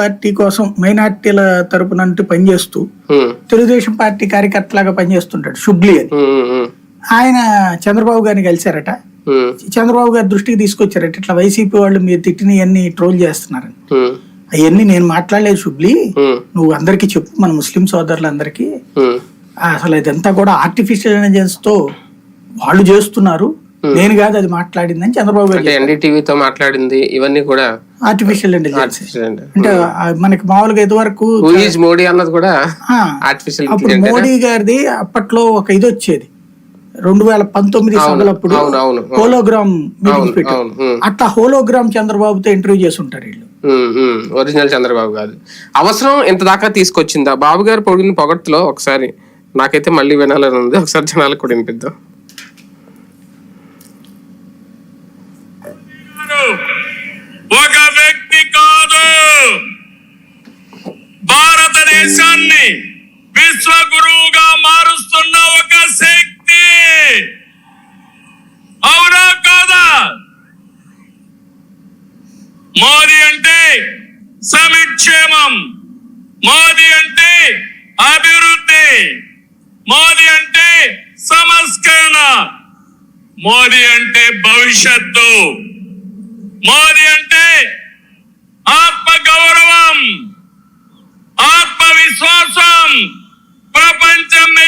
Party కోసం మైనార్టీల తరపున పనిచేస్తూ తెలుగుదేశం పార్టీ కార్యకర్తలాగా పనిచేస్తుంటాడు షుబ్లీ అని. ఆయన చంద్రబాబు గారిని కలిశారట. చంద్రబాబు గారి దృష్టికి తీసుకొచ్చారట. ఇట్లా వైసీపీ వాళ్ళు మీరు తిట్టినవన్నీ ట్రోల్ చేస్తున్నారని. అవన్నీ నేను మాట్లాడలేదు షుబ్లీ ఉమ్, నువ్వు అందరికీ చెప్పు మన ముస్లిం సోదరులందరికీ. అసలు ఇదంతా కూడా ఆర్టిఫిషియల్ ఇంటెలిజెన్స్తో వాళ్ళు చేస్తున్నారు. నేను కాదు అది మాట్లాడిందని చంద్రబాబు గారు ఎన్డీటీవీతో మాట్లాడింది ఇవన్నీ కూడా ఆర్టిఫిషియల్ ఇంటెలిజెన్స్ అంటే ఆ మనకి మామూలుగా ఇదివరకు మోడీ అన్నది కూడా ఆర్టిఫిషియల్ అప్పుడు మోడీ గారిది అప్పట్లో ఒక ఇది వచ్చేది. రెండు వేల పంతొమ్మిది సభలప్పుడు హోలోగ్రామ్ మీటింగ్స్ పెట్టారు. అట్లా హోలోగ్రామ్ చంద్రబాబుతో ఇంటర్వ్యూ చేసి ఉంటారు వీళ్ళు ఒరిజినల్ చంద్రబాబు కాదు అవసరం ఇంత దాకా తీసుకొచ్చిందా? బాబు గారు పొడిగిన పొగట్టులో ఒకసారి నాకైతే మళ్ళీ వినాలని ఉంది. ఒకసారి జనాలకు కూడా వినిపిద్దాం ఒక వ్యక్తి కాదు భారతదేశాన్ని విశ్వగురువుగా మారుస్తున్న ఒక శక్తి అవునా కాదా మోదీ అంటే సమిక్షేమం. మోదీ అంటే అభివృద్ధి. మోదీ అంటే సంస్కరణ. మోదీ అంటే భవిష్యత్తు. మోదీ అంటే ఆత్మ గౌరవం ఆత్మవిశ్వాసం.